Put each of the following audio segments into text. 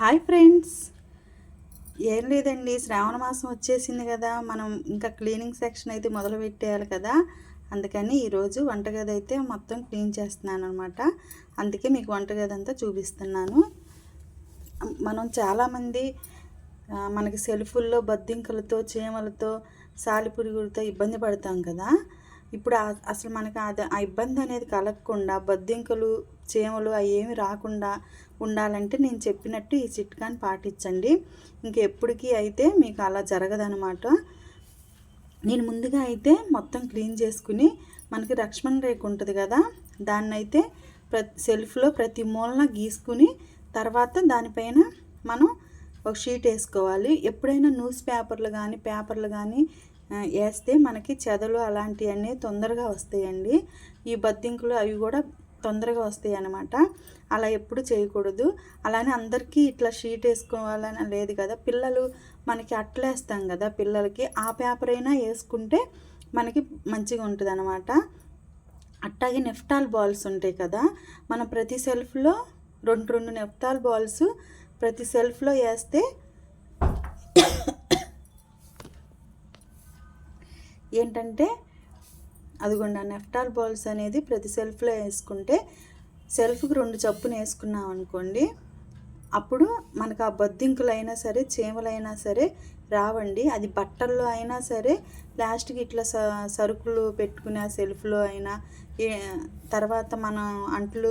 Hi friends. ఏం లేదండి శ్రావణ మాసం వచ్చేసింది కదా మనం ఇంకా క్లీనింగ్ సెక్షన్ అయితే మొదలు పెట్టేయాలి కదా. అందుకని ఈరోజు వంటగది అయితే మొత్తం క్లీన్ చేస్తున్నాను అనమాట అందుకే మీకు వంటగది అంతా చూపిస్తున్నాను. మనం చాలామంది మనకి సెల్ఫుల్లో బద్దింకలతో చీమలతో సాలిపురుగులతో ఇబ్బంది పడతాం కదా. ఇప్పుడు అసలు మనకి అది ఆ ఇబ్బంది అనేది కలగకుండా బద్దింకలు చీమలు అవి ఏమి రాకుండా ఉండాలంటే నేను చెప్పినట్టు ఈ చిట్కాని పాటించండి. ఇంకెప్పటికీ అయితే మీకు అలా జరగదనమాట నేను ముందుగా అయితే మొత్తం క్లీన్ చేసుకుని మనకి లక్ష్మణ్ రేఖ ఉంటుంది కదా దాన్ని అయితే ప్రతి సెల్ఫ్లో ప్రతి మూలన గీసుకుని తర్వాత దానిపైన మనం ఒక షీట్ వేసుకోవాలి. ఎప్పుడైనా న్యూస్ పేపర్లు కానీ పేపర్లు కానీ వేస్తే మనకి చెదలు అలాంటివన్నీ తొందరగా వస్తాయండి. ఈ బద్దింకులు అవి కూడా తొందరగా వస్తాయి అన్నమాట. అలా ఎప్పుడు చేయకూడదు. అలానే అందరికీ ఇట్లా షీట్ వేసుకోవాలని లేదు కదా. పిల్లలు మనకి అట్లేస్తాం కదా పిల్లలకి. ఆ పేపర్ అయినా వేసుకుంటే మనకి మంచిగా ఉంటుంది అనమాట అట్టాగే నెఫ్టాల్ బాల్స్ ఉంటాయి కదా. మనం ప్రతి సెల్ఫ్లో రెండు రెండు నెఫ్టాల్ బాల్స్ ప్రతి సెల్ఫ్లో వేస్తే ఏంటంటే అదిగోండి ఆ నెఫ్టాల్ బాల్స్ అనేది ప్రతి సెల్ఫ్లో వేసుకుంటే సెల్ఫ్కి రెండు చప్పున వేసుకున్నాం అనుకోండి అప్పుడు మనకు ఆ బొద్దింకులు అయినా సరే చీమలైనా సరే రావండి. అది బట్టల్లో అయినా సరే లాస్ట్కి ఇట్లా స సరుకులు పెట్టుకునే ఆ సెల్ఫ్లో అయినా తర్వాత మనం అంట్లు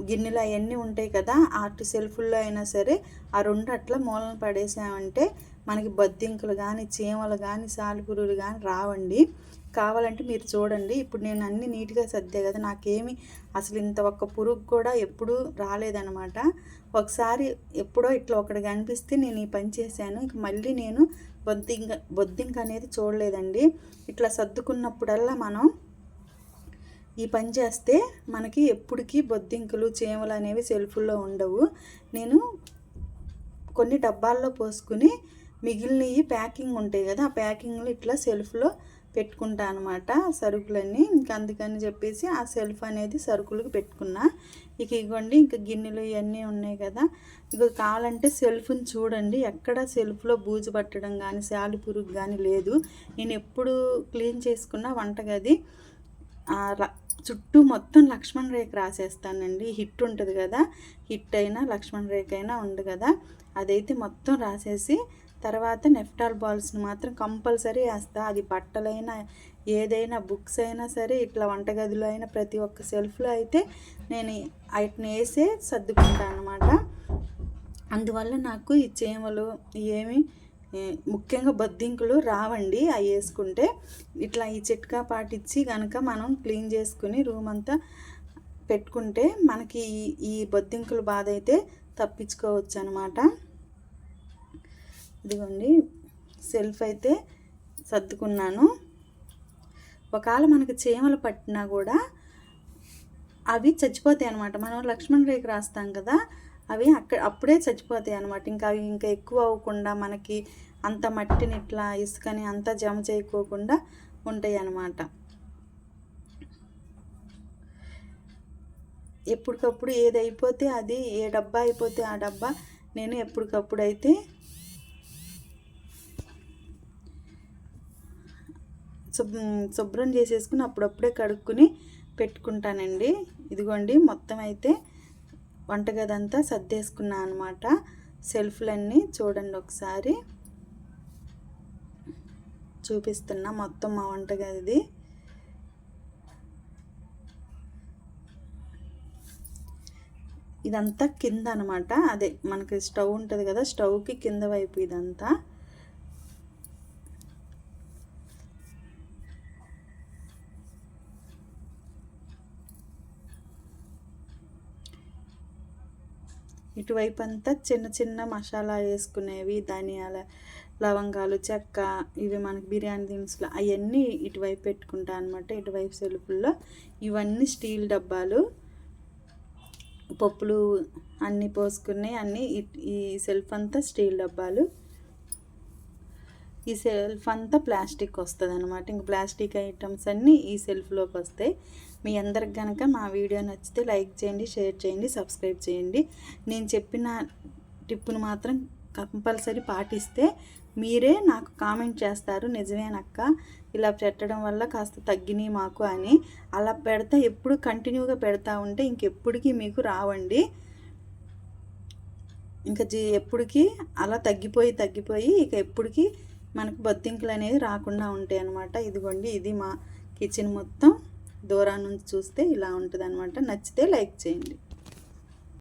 గిన్నెలు అవన్నీ ఉంటాయి కదా అటు సెల్ఫుల్లో అయినా సరే ఆ రెండు అట్లా మూలన పడేసామంటే మనకి బొద్దింకలు కానీ చీమలు కానీ సాలిపురుగులు కానీ రావండి. కావాలంటే మీరు చూడండి. ఇప్పుడు నేను అన్ని నీట్గా సర్దే కదా నాకేమి అసలు ఇంత ఒక్క పురుగు కూడా ఎప్పుడూ రాలేదనమాట ఒకసారి ఎప్పుడో ఇట్లా ఒకటి కనిపిస్తే నేను ఈ పని చేశాను. ఇంక మళ్ళీ నేను బొద్దింక బొద్దింక అనేది చూడలేదండి. ఇట్లా సర్దుకున్నప్పుడల్లా మనం ఈ పని చేస్తే మనకి ఎప్పటికీ బొద్దింకలు చీమలు అనేవి సెల్ఫుల్లో ఉండవు. నేను కొన్ని డబ్బాల్లో పోసుకుని మిగిలినవి ప్యాకింగ్ ఉంటాయి కదా ఆ ప్యాకింగ్లు ఇట్లా సెల్ఫ్లో పెట్టుకుంటా అనమాట సరుకులన్నీ. ఇంకా అందుకని చెప్పేసి ఆ సెల్ఫ్ అనేది సరుకులకు పెట్టుకున్నా. ఇక ఇగోండి ఇంకా గిన్నెలు ఇవన్నీ ఉన్నాయి కదా. ఇక కావాలంటే సెల్ఫ్ని చూడండి. ఎక్కడ సెల్ఫ్లో బూజు పట్టడం కానీ శాలి పురుగు కానీ లేదు. నేను ఎప్పుడు క్లీన్ చేసుకున్న వంటగది ఆ చుట్టూ మొత్తం లక్ష్మణ్ రేఖ రాసేస్తానండి. హిట్ ఉంటుంది కదా. హిట్ అయినా లక్ష్మణ్ రేఖ అయినా ఉంది కదా. అదైతే మొత్తం రాసేసి తర్వాత నెఫ్టాల్ బాల్స్ని మాత్రం కంపల్సరీ వేస్తా. అది బట్టలైనా ఏదైనా బుక్స్ అయినా సరే ఇట్లా వంటగదిలో అయినా ప్రతి ఒక్క సెల్ఫ్లో అయితే నేను వాటిని వేసే సర్దుకుంటాను అనమాట అందువల్ల నాకు ఈ చీమలు ఏమి ముఖ్యంగా బొద్దింకులు రావండి. అవి వేసుకుంటే ఇట్లా ఈ చిట్కా పాటించి కనుక మనం క్లీన్ చేసుకుని రూమ్ అంతా పెట్టుకుంటే మనకి ఈ- ఈ బొద్దింకుల బాధ అయితే తప్పించుకోవచ్చు అనమాట ఇదిగోండి సెల్ఫ్ అయితే సర్దుకున్నాను. ఒకవేళ మనకి చేమలు పట్టినా కూడా అవి చచ్చిపోతాయి అనమాట మనం లక్ష్మణ్ రేఖ రాస్తాం కదా అవి అక్కడ అప్పుడే చచ్చిపోతాయి అనమాట ఇంకా అవి ఇంకా ఎక్కువ అవ్వకుండా మనకి అంత మట్టిని ఇట్లా ఇసుకని అంతా జమ చేయకోకుండా ఉంటాయి అన్నమాట. ఎప్పటికప్పుడు ఏది అయిపోతే అది ఏ డబ్బా అయిపోతే ఆ డబ్బా నేను ఎప్పటికప్పుడు అయితే శుభ్రం చేసేసుకుని అప్పుడప్పుడే కడుక్కుని పెట్టుకుంటానండి. ఇదిగోండి మొత్తం అయితే వంటగదంతా సర్దేసుకున్నా అనమాట సెల్ఫ్లన్నీ చూడండి ఒకసారి. చూపిస్తున్నా మొత్తం మా వంటగదిది. ఇదంతా కింద అనమాట అదే మనకి స్టవ్ ఉంటుంది కదా స్టవ్కి కింద వైపు ఇదంతా. ఇటువైపు అంతా చిన్న చిన్న మసాలా వేసుకునేవి ధనియాల లవంగాలు చెక్క ఇవి మనకి బిర్యానీ దినుసులు అవన్నీ ఇటువైపు పెట్టుకుంటా అనమాట ఇటువైపు సెలుపుల్లో ఇవన్నీ స్టీల్ డబ్బాలు పప్పులు అన్నీ పోసుకుని అన్నీ ఈ సెల్ఫ్ అంతా స్టీల్ డబ్బాలు. ఈ సెల్ఫ్ అంతా ప్లాస్టిక్ వస్తుంది అనమాట ఇంక ప్లాస్టిక్ ఐటమ్స్ అన్నీ ఈ సెల్ఫ్లోకి వస్తాయి మీ అందరికి కనుక మా వీడియో నచ్చితే లైక్ చేయండి షేర్ చేయండి సబ్స్క్రైబ్ చేయండి. నేను చెప్పిన టిప్పును మాత్రం కంపల్సరీ పాటిస్తే మీరే నాకు కామెంట్ చేస్తారు. నిజమేనక్క ఇలా పెట్టడం వల్ల కాస్త తగ్గినాయి మాకు అని. అలా పెడతా ఎప్పుడు కంటిన్యూగా పెడతా ఉంటే ఇంకెప్పటికీ మీకు రావండి. ఇంకా జీ ఎప్పటికీ అలా తగ్గిపోయి తగ్గిపోయి ఇక ఎప్పటికీ మనకు బొద్దింకలు అనేవి రాకుండా ఉంటాయి అన్నమాట ఇదిగోండి ఇది మా కిచెన్ మొత్తం. దూరం నుంచి చూస్తే ఇలా ఉంటుంది నచ్చితే లైక్ చేయండి.